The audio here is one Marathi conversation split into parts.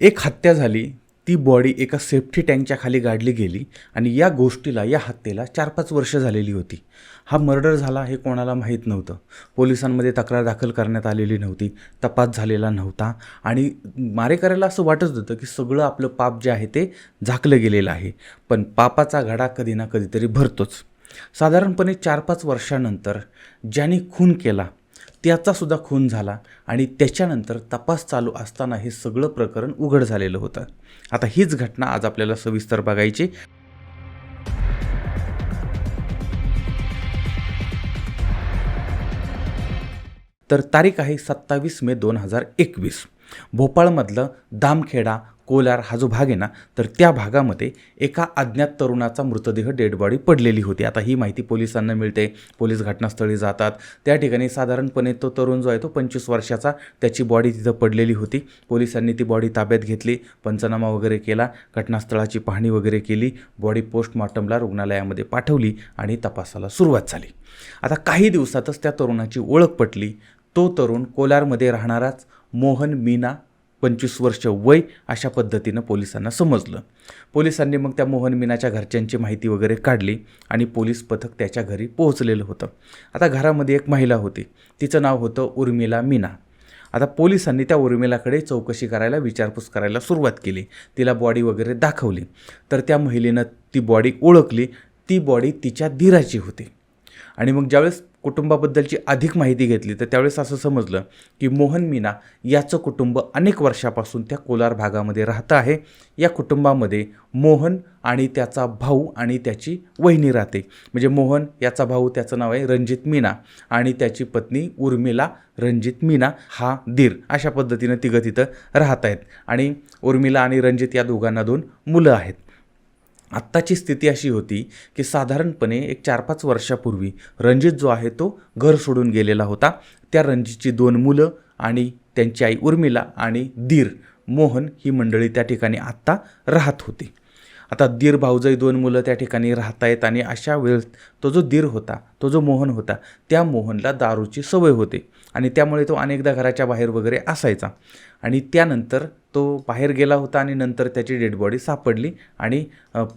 एक हत्या झाली ती बॉडी एका सेफ्टी टँकच्या खाली गाडली गेली आणि या गोष्टीला या हत्येला चार पाच वर्ष झालेली होती. हा मर्डर झाला हे कोणाला माहीत नव्हतं. पोलिसांमध्ये तक्रार दाखल करण्यात आलेली नव्हती तपास झालेला नव्हता आणि मारेकऱ्याला असं वाटत होतं की सगळं आपलं पाप जे आहे ते झाकलं गेलेलं आहे पण पापाचा घडा कधी ना कधीतरी भरतोच. साधारणपणे चार पाच वर्षानंतर ज्याने खून केला त्याचासुद्धा खून झाला आणि त्याच्यानंतर तपास चालू असताना हे सगळं प्रकरण उघड झालेलं होतं. आता हीच घटना आज आपल्याला सविस्तर बघायची. तर तारीख आहे सत्तावीस मे दोन हजार एकवीस. भोपाळमधलं दामखेडा कोलार हा जो भाग आहे ना तर त्या भागामध्ये एका अज्ञात तरुणाचा मृतदेह डेड बॉडी पडलेली होती. आता ही माहिती पोलिसांना मिळते. पोलीस घटनास्थळी जातात. त्या ठिकाणी साधारणपणे तो तरुण जो आहे तो पंचवीस वर्षाचा त्याची बॉडी तिथं पडलेली होती. पोलिसांनी ती बॉडी ताब्यात घेतली पंचनामा वगैरे केला घटनास्थळाची पाहणी वगैरे केली बॉडी पोस्टमॉर्टमला रुग्णालयामध्ये पाठवली आणि तपासाला सुरुवात झाली. आता काही दिवसातच त्या तरुणाची ओळख पटली. तो तरुण कोलारमध्ये राहणाराच मोहन मीना पंचवीस वर्ष वय अशा पद्धतीनं पोलिसांना समजलं. पोलिसांनी मग त्या मोहन मीनाच्या घरच्यांची माहिती वगैरे काढली आणि पोलीस पथक त्याच्या घरी पोहोचलेलं होतं. आता घरामध्ये एक महिला होती. तिचं नाव होतं उर्मिला मीना. आता पोलिसांनी त्या उर्मिलाकडे चौकशी करायला विचारपूस करायला सुरुवात केली. तिला बॉडी वगैरे दाखवली. तर त्या महिलेनं ती बॉडी ओळखली. ती बॉडी तिच्या धीराची होती. आणि मग ज्यावेळेस कुटुंबाबद्दलची अधिक माहिती घेतली तर त्यावेळेस असं समजलं की मोहन मीना याचं कुटुंब अनेक वर्षापासून त्या कोलार भागामध्ये राहतं आहे. या कुटुंबामध्ये मोहन आणि त्याचा भाऊ आणि त्याची वहिनी राहते. म्हणजे मोहन याचा भाऊ त्याचं नाव आहे रणजित मीना आणि त्याची पत्नी उर्मिला रणजित मीना हा दीर अशा पद्धतीनं तिघं तिथं राहत आहेत. आणि उर्मिला आणि रणजित या दोघांना दोन मुलं आहेत. आत्ताची स्थिती अशी होती की साधारणपणे एक चार पाच वर्षापूर्वी रणजित जो आहे तो घर सोडून गेलेला होता. त्या रणजितची दोन मुलं आणि त्यांची आई उर्मिला आणि दीर मोहन ही मंडळी त्या ठिकाणी आत्ता राहत होती. आता दीर भाऊजाई दोन मुलं त्या ठिकाणी राहत आहेत आणि अशा वेळेस तो जो दीर होता तो जो मोहन होता त्या मोहनला दारूची सवय होते. आणि त्यामुळे तो अनेकदा घराच्या बाहेर वगैरे असायचा. आणि त्यानंतर तो बाहेर गेला होता आणि नंतर त्याची डेड बॉडी सापडली. आणि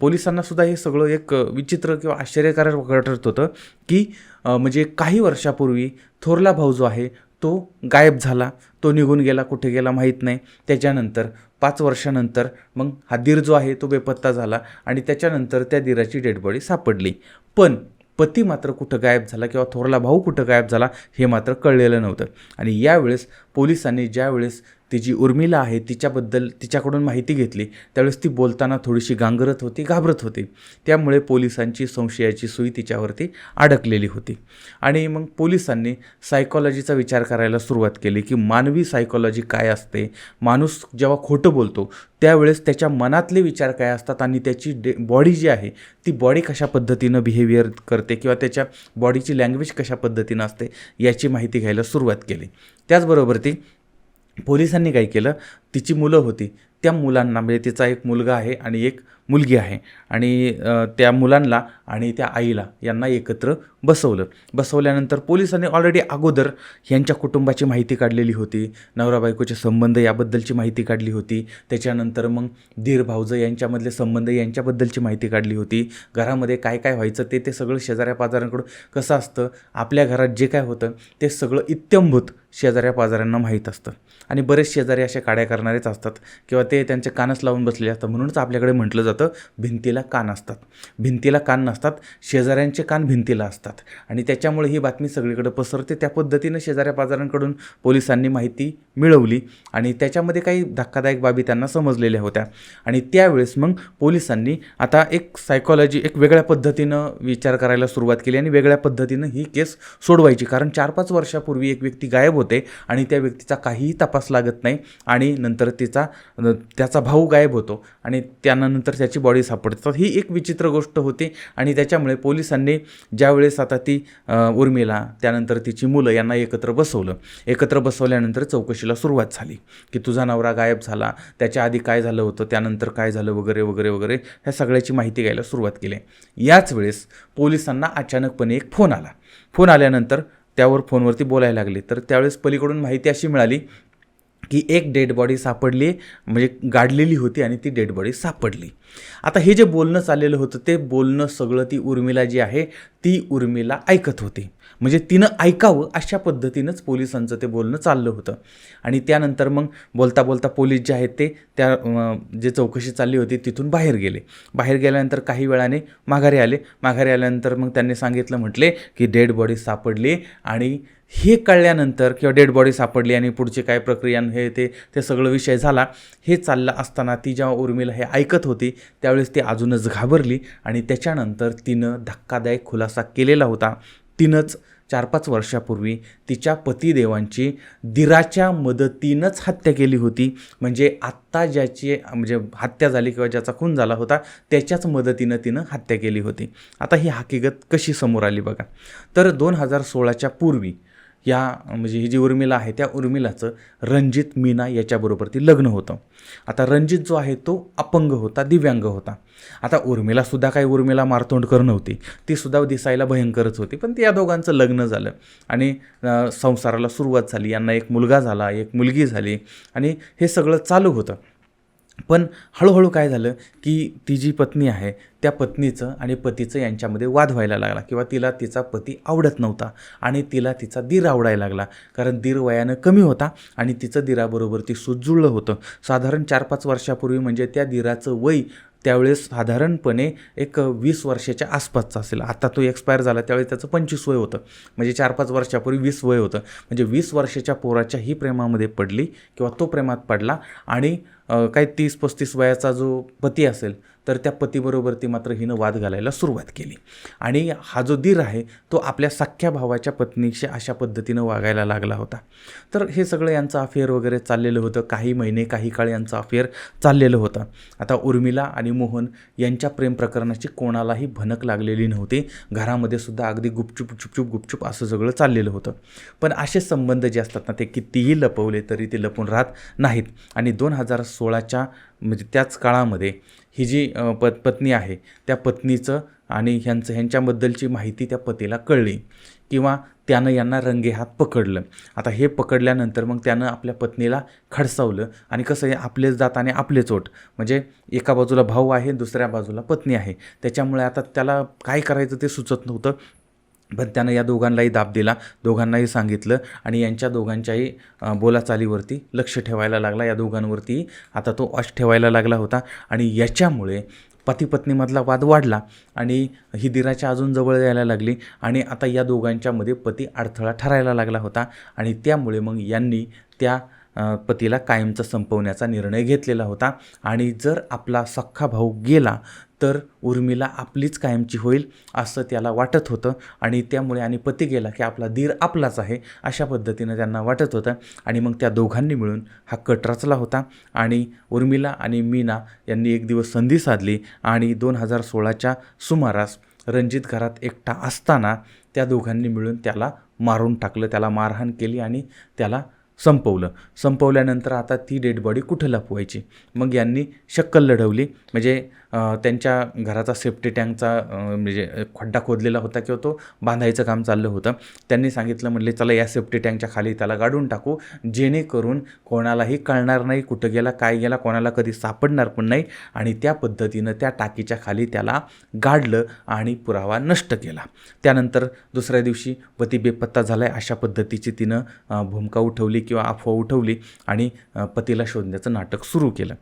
पोलिसांनासुद्धा हे सगळं एक विचित्र किंवा आश्चर्यकारक वाटत होतं की म्हणजे काही वर्षापूर्वी थोरला भाऊ जो आहे तो गायब झाला. तो निघून गेला कुठे गेला माहीत नाही. त्याच्यानंतर पाच वर्षानंतर मग हा दीर जो आहे तो बेपत्ता झाला आणि त्याच्यानंतर त्या दीराची डेड बॉडी सापडली. पण पती मात्र कुठं गायब झाला किंवा थोरला भाऊ कुठं गायब झाला हे मात्र कळलेलं नव्हतं. आणि यावेळेस पोलिसांनी ज्यावेळेस ती जी उर्मिला आहे तिच्याबद्दल तिच्याकडून माहिती घेतली त्यावेळेस ती बोलताना थोडीशी गांगरत होती घाबरत होती. त्यामुळे पोलिसांची संशयाची सुई तिच्यावरती अडकलेली होती. आणि मग पोलिसांनी सायकॉलॉजीचा विचार करायला सुरुवात केली की मानवी सायकॉलॉजी काय असते? माणूस जेव्हा खोटं बोलतो त्यावेळेस त्याच्या मनातले विचार काय असतात आणि त्याची डे बॉडी जी आहे ती बॉडी कशा पद्धतीनं बिहेवियर करते किंवा त्याच्या बॉडीची लँग्वेज कशा पद्धतीनं असते याची माहिती घ्यायला सुरुवात केली. त्याचबरोबर पोलिसांनी काय केलं? तिची मुलं होती. त्या मुलांना म्हणजे तिचा एक मुलगा आहे आणि एक मुलगी आहे. आणि त्या मुलांना आणि त्या आईला यांना एकत्र बसवलं. बसवल्यानंतर पोलिसांनी ऑलरेडी अगोदर यांच्या कुटुंबाची माहिती काढलेली होती. नवरा बायकोचे संबंध याबद्दलची माहिती काढली होती. त्याच्यानंतर मग धीर भाऊजं यांच्यामधले संबंध यांच्याबद्दलची माहिती काढली होती. घरामध्ये काय काय व्हायचं ते ते सगळं शेजाऱ्या पाजाऱ्यांकडून कसं असतं आपल्या घरात जे काय होतं ते सगळं इत्यंभूत शेजाऱ्या पाजाऱ्यांना माहीत असतं. आणि बरेच शेजारी असे काड्या करणारेच असतात. किंवा ते ते त्यांचे कानच लावून बसलेले असतात. म्हणूनच आपल्याकडे म्हटलं जातं भिंतीला कान असतात. भिंतीला कान नसतात शेजाऱ्यांचे कान भिंतीला असतात. आणि त्याच्यामुळे ही बातमी सगळीकडे पसरते. त्या पद्धतीनं शेजाऱ्या पाजाऱ्यांकडून पोलिसांनी माहिती मिळवली आणि त्याच्यामध्ये काही धक्कादायक बाबी त्यांना समजलेल्या होत्या. आणि त्यावेळेस मग पोलिसांनी आता एक सायकॉलॉजी एक वेगळ्या पद्धतीनं विचार करायला सुरुवात केली आणि वेगळ्या पद्धतीनं ही केस सोडवायची. कारण चार पाच वर्षापूर्वी एक व्यक्ती गायब होते आणि त्या व्यक्तीचा काहीही तपास लागत नाही आणि नंतर तिचा त्याचा भाऊ गायब होतो आणि त्यानंतर त्याची बॉडी सापडते. तर ही एक विचित्र गोष्ट होती आणि त्याच्यामुळे पोलिसांनी ज्यावेळेस आता ती उर्मिला त्यानंतर तिची मुलं यांना एकत्र बसवलं. एकत्र बसवल्यानंतर चौकशीला सुरुवात झाली की तुझा नवरा गायब झाला त्याच्या आधी काय झालं होतं त्यानंतर काय झालं वगैरे वगैरे वगैरे ह्या सगळ्याची माहिती घ्यायला सुरुवात केली. याच वेळेस पोलिसांना अचानकपणे एक फोन आला. फोन आल्यानंतर त्यावर फोनवरती बोलायला लागले. तर त्यावेळेस पलीकडून माहिती अशी मिळाली की एक डेड बॉडी सापडली म्हणजे गाडलेली होती आणि ती डेड बॉडी सापडली. आता हे जे बोलणं चाललेलं होतं ते बोलणं सगळं ती उर्मिला जी आहे ती उर्मिला ऐकत होती. म्हणजे तिनं ऐकावं अशा पद्धतीनंच पोलिसांचं ते बोलणं चाललं होतं. आणि त्यानंतर मग बोलता बोलता पोलीस जे आहेत ते त्या जे चौकशी चालली होती तिथून बाहेर गेले. बाहेर गेल्यानंतर काही वेळाने माघारी आले. माघारी आल्यानंतर मग त्यांनी सांगितलं म्हटले की डेड बॉडी सापडली आणि हे कळल्यानंतर किंवा डेड बॉडी सापडली आणि पुढची काय प्रक्रिया हे ते ते सगळं विषय झाला हे चाललं असताना ती जेव्हा उर्मिला हे ऐकत होती त्यावेळेस ती अजूनच घाबरली आणि त्याच्यानंतर तिनं धक्कादायक खुलासा केलेला होता. तिनंच चार पाच वर्षापूर्वी तिच्या पतिदेवांची दिराच्या मदतीनंच हत्या केली होती. म्हणजे आत्ता ज्याची म्हणजे हत्या झाली किंवा ज्याचा खून झाला होता त्याच्याच मदतीनं तिनं हत्या केली होती. आता ही हकीकत कशी समोर आली बघा. तर दोन हजार सोळाच्या पूर्वी या म्हणजे ही जी उर्मिला आहे त्या उर्मिलाचं रणजित मीना याच्याबरोबर ती लग्न होतं. आता रणजित जो आहे तो अपंग होता दिव्यांग होता. आता उर्मिलासुद्धा काही उर्मिला मारतोंडकर नव्हती. ती सुद्धा दिसायला भयंकरच होती पण या दोघांचं लग्न झालं. आणि संसाराला सुरुवात झाली. यांना एक मुलगा झाला एक मुलगी झाली. आणि हे सगळं चालू होतं. पण हळूहळू काय झालं की ती जी पत्नी आहे त्या पत्नीचं आणि पतीचं यांच्यामध्ये वाद व्हायला लागला किंवा तिला तिचा पती आवडत नव्हता आणि तिला तिचा दीर आवडायला लागला. कारण दीर वयानं कमी होता आणि तिचं दिराबरोबर ती सुजुळलं होतं. साधारण चार पाच वर्षापूर्वी म्हणजे त्या दिराचं वय त्यावेळेस साधारणपणे एक वीस वर्षाच्या आसपासचा असेल. आता तो एक्सपायर झाला त्यावेळेस त्याचं पंचवीस वय होतं. म्हणजे चार पाच वर्षापूर्वी वीस वय होतं. म्हणजे वीस वर्षाच्या पोराच्या ही प्रेमामध्ये पडली किंवा तो प्रेमात पडला आणि काही तीस पस्तीस वयाचा जो पती असेल तर त्या पतीबरोबर ती मात्र हिनं वाद घालायला सुरुवात केली. आणि हा जो दीर आहे तो आपल्या सख्ख्या भावाच्या पत्नीशी अशा पद्धतीनं वागायला लागला होता. तर हे सगळं यांचं अफेअर वगैरे चाललेलं होतं. काही महिने काही काळ यांचं अफेअर चाललेलं होतं. आता उर्मिला आणि मोहन यांच्या प्रेम प्रकरणाची कोणालाही भनक लागलेली नव्हती. घरामध्ये सुद्धा अगदी गुपचूप चुपचूप गुपचूप असं सगळं चाललेलं होतं. पण असे संबंध जे असतात ना ते कितीही लपवले तरी ते लपून राहत नाहीत. आणि दोन हजार सोळाच्या म्हणजे त्याच काळामध्ये ही जी प पत पत्नी आहे त्या पत्नीचं आणि ह्यांचं ह्यांच्याबद्दलची माहिती त्या पतीला कळली किंवा त्यानं यांना रंगेहात पकडलं. आता हे पकडल्यानंतर मग त्यानं आपल्या पत्नीला खडसावलं आणि कसं आहे आपलेच दात आणि आपलेच ओट म्हणजे एका बाजूला भाऊ आहे दुसऱ्या बाजूला पत्नी आहे. त्याच्यामुळे आता त्याला काय करायचं ते सुचत नव्हतं. पण त्यानं या दोघांनाही दाब दिला. दोघांनाही सांगितलं आणि यांच्या दोघांच्याही बोलाचालीवरती लक्ष ठेवायला लागला. या दोघांवरती आता तो अश ठेवायला लागला होता आणि याच्यामुळे पतीपत्नीमधला वाद वाढला आणि ही दिराच्या अजून जवळ यायला लागली आणि आता या दोघांच्यामध्ये पती अडथळा ठरायला लागला होता आणि त्यामुळे मग यांनी त्या पतीला कायमचा संपवण्याचा निर्णय घेतलेला होता. आणि जर आपला सख्खा भाऊ गेला तर उर्मिला आपलीच कायमची होईल असं त्याला वाटत होतं. आणि त्यामुळे आणि पती गेला की आपला धीर आपलाच आहे अशा पद्धतीनं त्यांना वाटत होतं. आणि मग त्या दोघांनी मिळून हा कट रचला होता. आणि उर्मिला आणि मीना यांनी एक दिवस संधी साधली आणि दोन हजार सोळाच्या सुमारास रणजित घरात एकटा असताना त्या दोघांनी मिळून त्याला मारून टाकलं. त्याला मारहाण केली आणि त्याला संपवलं. संपवल्यानंतर आता ती डेड बॉडी कुठं लपवायची मग यांनी शक्कल लढवली. म्हणजे त्यांच्या घराचा सेफ्टी टँकचा म्हणजे खड्डा खोदलेला होता किंवा तो बांधायचं काम चाललं होतं. त्यांनी सांगितलं म्हणले चला या सेफ्टी टँकच्या खाली त्याला गाडून टाकू. जेणेकरून कोणालाही कळणार नाही कुठं गेला काय गेला कोणाला कधी सापडणार पण नाही. आणि त्या पद्धतीनं त्या टाकीच्या खाली त्याला गाडलं आणि पुरावा नष्ट केला. त्यानंतर दुसऱ्या दिवशी पती बेपत्ता झाला आहे अशा पद्धतीची तिनं भूमिका उठवली किंवा अफवा उठवली आणि पतीला शोधण्याचं नाटक सुरू केलं.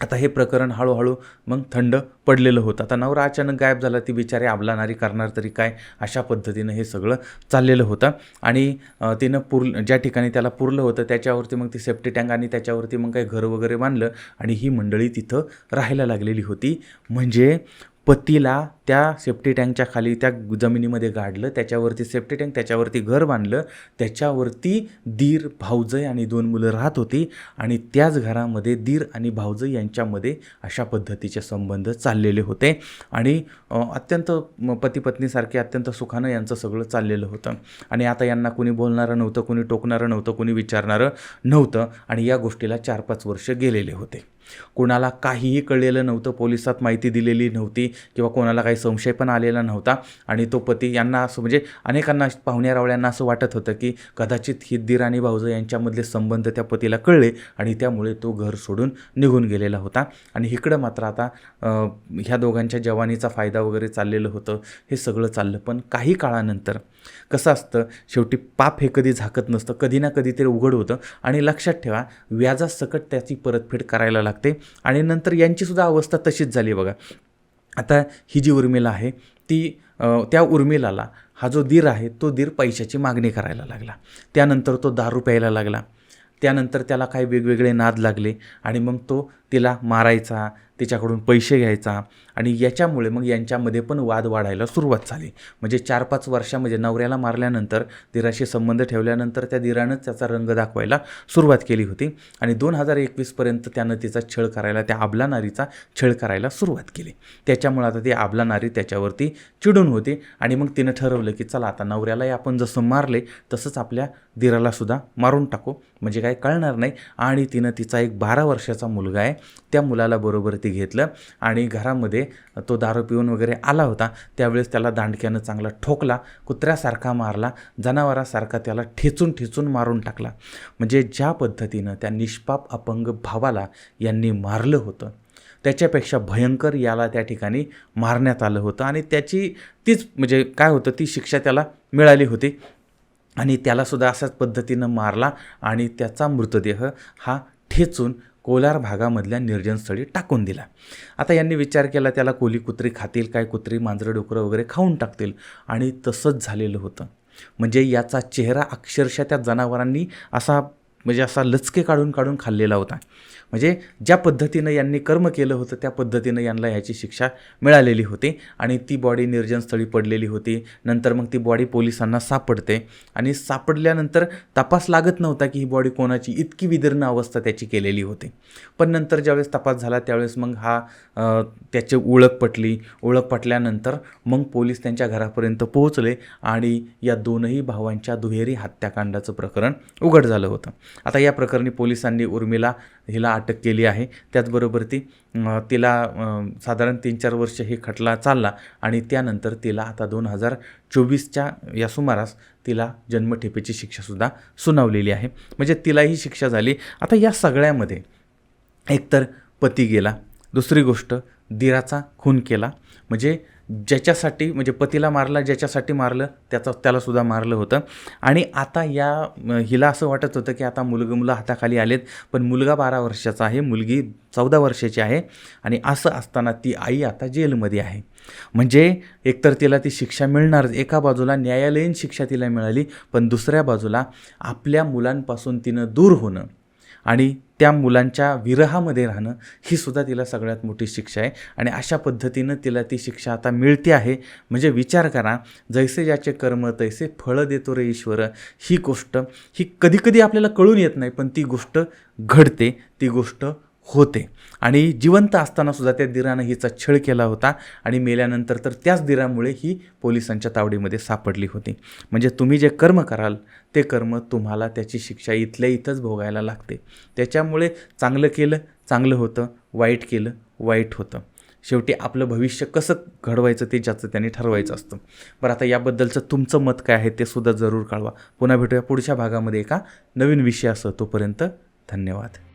आता हे प्रकरण हळूहळू मग थंड पडलेलं होतं. आता नवरा अचानक गायब झाला ती बिचारी आबलानारी करणार तरी काय? अशा पद्धतीनं हे सगळं चाललेलं होतं. आणि तिनं पुर ज्या ठिकाणी त्याला पुरलं होतं त्याच्यावरती मग ती सेफ्टी टँक आणि त्याच्यावरती मग काही घर वगैरे बांधलं आणि ही मंडळी तिथं राहायला लागलेली होती. म्हणजे पतीला त्या सेफ्टी टँकच्या खाली त्या जमिनीमध्ये गाडलं त्याच्यावरती सेफ्टी टँक त्याच्यावरती घर बांधलं त्याच्यावरती दीर भाऊजय आणि दोन मुलं राहत होती आणि त्याच घरामध्ये दीर आणि भाऊजय यांच्यामध्ये अशा पद्धतीचे संबंध चाललेले होते. आणि अत्यंत म- पती-पत्नीसारखे अत्यंत सुखानं यांचं सगळं चाललेलं होतं. आणि आता यांना कोणी बोलणारं नव्हतं कोणी टोकणारं नव्हतं कोणी विचारणारं नव्हतं आणि या गोष्टीला चार पाच वर्ष गेलेले होते. कोणाला काहीही कळलेलं नव्हतं पोलिसात माहिती दिलेली नव्हती किंवा कोणाला काही संशय पण आलेला नव्हता. आणि तो पती यांना असं म्हणजे अनेकांना पाहुण्यारावळ्यांना असं वाटत होतं की कदाचित ही दीर आणि भाऊजं यांच्यामधले संबंध त्या पतीला कळले आणि त्यामुळे तो घर सोडून निघून गेलेला होता. आणि इकडं मात्र आता ह्या दोघांच्या जवानीचा फायदा वगैरे चाललेलं होतं. हे सगळं चाललं पण काही काळानंतर कसं असतं शेवटी पाप हे कधी झाकत नसतं कधी ना कधी ते उघड होतं. आणि लक्षात ठेवा व्याजासकट त्याची परतफेड करायला लागते. आणि नंतर यांचीसुद्धा अवस्था तशीच झाली बघा. आता ही जी उर्मिला आहे ती त्या उर्मिलाला हा जो दीर आहे तो दीर पैशाची मागणी करायला लागला. त्यानंतर तो दारू प्यायला लागला. त्यानंतर त्याला काही वेगवेगळे नाद लागले आणि मग तो तिला मारायचा तिच्याकडून पैसे घ्यायचा आणि याच्यामुळे मग यांच्यामध्ये पण वाद वाढायला सुरुवात झाली. म्हणजे चार पाच वर्षामध्ये नवऱ्याला मारल्यानंतर दिराशी संबंध ठेवल्यानंतर त्या दिरानंच त्याचा रंग दाखवायला सुरुवात केली होती आणि दोन हजार एकवीसपर्यंत त्यानं तिचा छळ करायला त्या आबला नारीचा छळ करायला सुरुवात केली. त्याच्यामुळे आता ती आबला नारी त्याच्यावरती चिडून होती आणि मग तिनं ठरवलं की चला आता नवऱ्यालाही आपण जसं मारले तसंच आपल्या दिरालासुद्धा मारून टाकू. म्हणजे काय कळणार नाही आणि तिनं तिचा एक बारा वर्षाचा मुलगा आहे. त्या मुलाला बरोबर ती घेतलं आणि घरामध्ये तो दारू पिऊन वगैरे आला होता. त्यावेळेस त्याला दांडक्यानं चांगला ठोकला कुत्र्यासारखा मारला जनावरासारखा त्याला ठेचून ठेचून मारून टाकला. म्हणजे ज्या पद्धतीनं त्या निष्पाप अपंग भावाला यांनी मारलं होतं त्याच्यापेक्षा भयंकर याला त्या ठिकाणी मारण्यात आलं होतं आणि त्याची तीच म्हणजे काय होतं ती शिक्षा त्याला मिळाली होती. आणि त्यालासुद्धा अशाच पद्धतीनं मारला आणि त्याचा मृतदेह हा ठेचून कोलार भागामधल्या निर्जनस्थळी टाकून दिला. आता यांनी विचार केला त्याला कोली कुत्री खातील काय कुत्री मांजरं डुकरं वगैरे खाऊन टाकतील आणि तसंच झालेलं होतं. म्हणजे याचा चेहरा अक्षरशः त्या जनावरांनी असा म्हणजे असा लचके काढून काढून खाल्लेला होता. म्हणजे ज्या पद्धतीनं यांनी कर्म केलं होतं त्या पद्धतीनं यांना ह्याची शिक्षा मिळालेली होती आणि ती बॉडी निर्जनस्थळी पडलेली होती. नंतर मग ती बॉडी पोलिसांना सापडते आणि सापडल्यानंतर तपास लागत नव्हता की ही बॉडी कोणाची इतकी विदीर्ण अवस्था त्याची केलेली होती. पण नंतर ज्यावेळेस तपास झाला त्यावेळेस मग हा त्याची ओळख पटली. ओळख पटल्यानंतर मग पोलीस त्यांच्या घरापर्यंत पोहोचले आणि या दोनही भावांच्या दुहेरी हत्याकांडाचं प्रकरण उघड झालं होतं. आता या प्रकरणी पोलिसांनी उर्मिला हिला अटक केली आहे. त्याचबरोबर ती तिला साधारण तीन चार वर्ष हे खटला चालला आणि त्यानंतर तिला आता दोन हजार चोवीसच्या या सुमारास तिला जन्मठेपेची शिक्षासुद्धा सुनावलेली आहे. म्हणजे तिलाही शिक्षा झाली. आता या सगळ्यामध्ये एकतर पती गेला. दुसरी गोष्ट दिराचा खून केला. म्हणजे ज्याच्यासाठी म्हणजे पतीला मारला ज्याच्यासाठी मारलं त्याचा त्यालासुद्धा मारलं होतं. आणि आता या हिला असं वाटत होतं की आता मुलगं मुलं हाताखाली आलेत पण मुलगा बारा वर्षाचा आहे मुलगी चौदा वर्षाची आहे. आणि असं असताना ती आई आता जेलमध्ये आहे. म्हणजे एकतर तिला ती शिक्षा मिळणारच एका बाजूला न्यायालयीन शिक्षा तिला मिळाली पण दुसऱ्या बाजूला आपल्या मुलांपासून तिनं दूर होणं आणि त्या मुलांच्या विरहामध्ये राहणं ही सुद्धा तिला सगळ्यात मोठी शिक्षा आहे. आणि अशा पद्धतीनं तिला ती शिक्षा आता मिळते आहे. म्हणजे विचार करा जैसे ज्याचे कर्म तैसे फळं देतो रे ईश्वर. ही गोष्ट ही कधीकधी आपल्याला कळून येत नाही पण ती गोष्ट घडते. ती गोष्ट होते. आणि जिवंत असताना सुद्धा त्या दिरानं हिचा छळ केला होता आणि मेल्यानंतर तर त्याच दिरामुळे ही पोलिसांच्या तावडीमध्ये सापडली होती. म्हणजे तुम्ही जे कर्म कराल ते कर्म तुम्हाला त्याची शिक्षा इथल्या इथंच भोगायला लागते. त्याच्यामुळे चांगलं केलं चांगलं होतं वाईट केलं वाईट होतं. शेवटी आपलं भविष्य कसं घडवायचं ते ज्याचं त्यांनी ठरवायचं असतं. बरं आता याबद्दलचं तुमचं मत काय आहे ते सुद्धा जरूर कळवा. पुन्हा भेटूया पुढच्या भागामध्ये एका नवीन विषयासह. तोपर्यंत धन्यवाद.